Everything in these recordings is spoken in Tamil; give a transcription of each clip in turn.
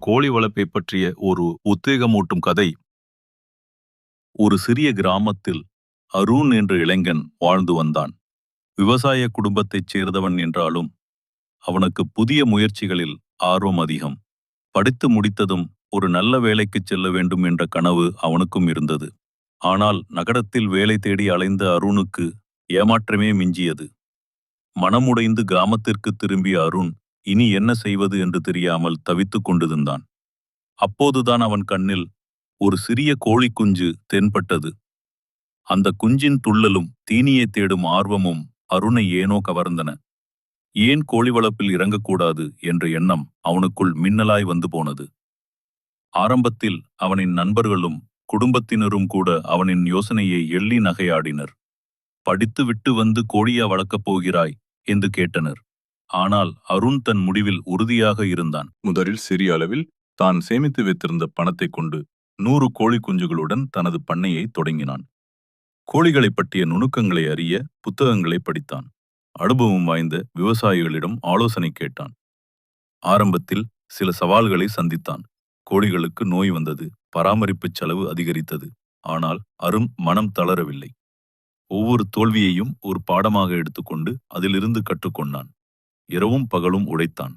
கோழி வளர்ப்பை பற்றிய ஒரு உத்வேகமூட்டும் கதை. ஒரு சிறிய கிராமத்தில் அருண் என்ற இளைஞன் வாழ்ந்து வந்தான். விவசாய குடும்பத்தைச் சேர்ந்தவன் என்றாலும் அவனுக்கு புதிய முயற்சிகளில் ஆர்வம் அதிகம். படித்து முடித்ததும் ஒரு நல்ல வேலைக்குச் செல்ல வேண்டும் என்ற கனவு அவனுக்கும் இருந்தது. ஆனால் நகரத்தில் வேலை தேடி அலைந்த அருணுக்கு ஏமாற்றமே மிஞ்சியது. மனமுடைந்து கிராமத்திற்கு திரும்பிய அருண் இனி என்ன செய்வது என்று தெரியாமல் தவித்துக் கொண்டிருந்தான். அப்போதுதான் அவன் கண்ணில் ஒரு சிறிய கோழிக் குஞ்சு தென்பட்டது. அந்த குஞ்சின் துள்ளலும் தீனியை தேடும் ஆர்வமும் அருணை ஏனோ கவர்ந்தன. ஏன் கோழி வளர்ப்பில் இறங்கக்கூடாது என்ற எண்ணம் அவனுக்குள் மின்னலாய் வந்து போனது. ஆரம்பத்தில் அவனின் நண்பர்களும் குடும்பத்தினரும் கூட அவனின் யோசனையை எள்ளி நகையாடினர். படித்துவிட்டு வந்து கோழியா வளர்க்கப் போகிறாய்? என்று கேட்டனர். ஆனால் அருண் தன் முடிவில் உறுதியாக இருந்தான். முதலில் சிறிய அளவில் தான் சேமித்து வைத்திருந்த பணத்தைக் கொண்டு நூறு கோழி குஞ்சுகளுடன் தனது பண்ணையை தொடங்கினான். கோழிகளைப் பற்றிய நுணுக்கங்களை அறிய புத்தகங்களை படித்தான். அனுபவம் வாய்ந்த விவசாயிகளிடம் ஆலோசனை கேட்டான். ஆரம்பத்தில் சில சவால்களை சந்தித்தான். கோழிகளுக்கு நோய் வந்தது பராமரிப்புச் செலவு அதிகரித்தது. ஆனால் அரும் மனம் தளரவில்லை. ஒவ்வொரு தோல்வியையும் ஒரு பாடமாக எடுத்துக்கொண்டு அதிலிருந்து கற்றுக்கொண்டான். இரவும் பகலும் உழைத்தான்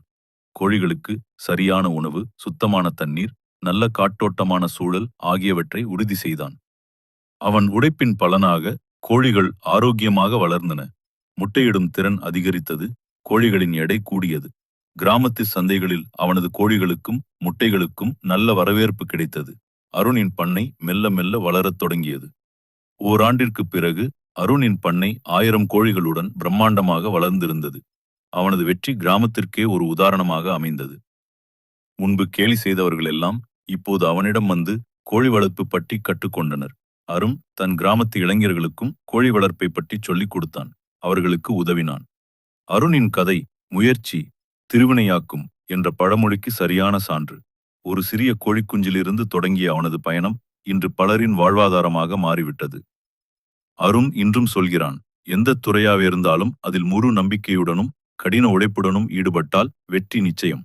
கோழிகளுக்கு சரியான உணவு சுத்தமான தண்ணீர் நல்ல காட்டோட்டமான சூழல் ஆகியவற்றை உறுதி செய்தான். அவன் உழைப்பின் பலனாக கோழிகள் ஆரோக்கியமாக வளர்ந்தன. முட்டையிடும் திறன் அதிகரித்தது கோழிகளின் எடை கூடியது. கிராமத்து சந்தைகளில் அவனது கோழிகளுக்கும் முட்டைகளுக்கும் நல்ல வரவேற்பு கிடைத்தது. அருணின் பண்ணை மெல்ல மெல்ல வளரத் தொடங்கியது. ஓராண்டிற்குப் பிறகு அருணின் பண்ணை ஆயிரம் கோழிகளுடன் பிரம்மாண்டமாக வளர்ந்திருந்தது. அவனது வெற்றி கிராமத்திற்கே ஒரு உதாரணமாக அமைந்தது. முன்பு கேலி செய்தவர்கள் எல்லாம் இப்போது அவனிடம் வந்து கோழி வளர்ப்பு பற்றி கற்றுக்கொண்டனர். அரும் தன் கிராமத்து இளைஞர்களுக்கும் கோழி வளர்ப்பை பற்றி சொல்லிக் கொடுத்தான். அவர்களுக்கு உதவினான். அருணின் கதை முயற்சி திருவினையாக்கும் என்ற பழமொழிக்கு சரியான சான்று. ஒரு சிறிய கோழிக்குஞ்சிலிருந்து தொடங்கிய அவனது பயணம் இன்று பலரின் வாழ்வாதாரமாக மாறிவிட்டது. அருண் இன்றும் சொல்கிறான் எந்த துறையாக இருந்தாலும் அதில் முழு நம்பிக்கையுடனும் கடின உழைப்புடனும் ஈடுபட்டால் வெற்றி நிச்சயம்.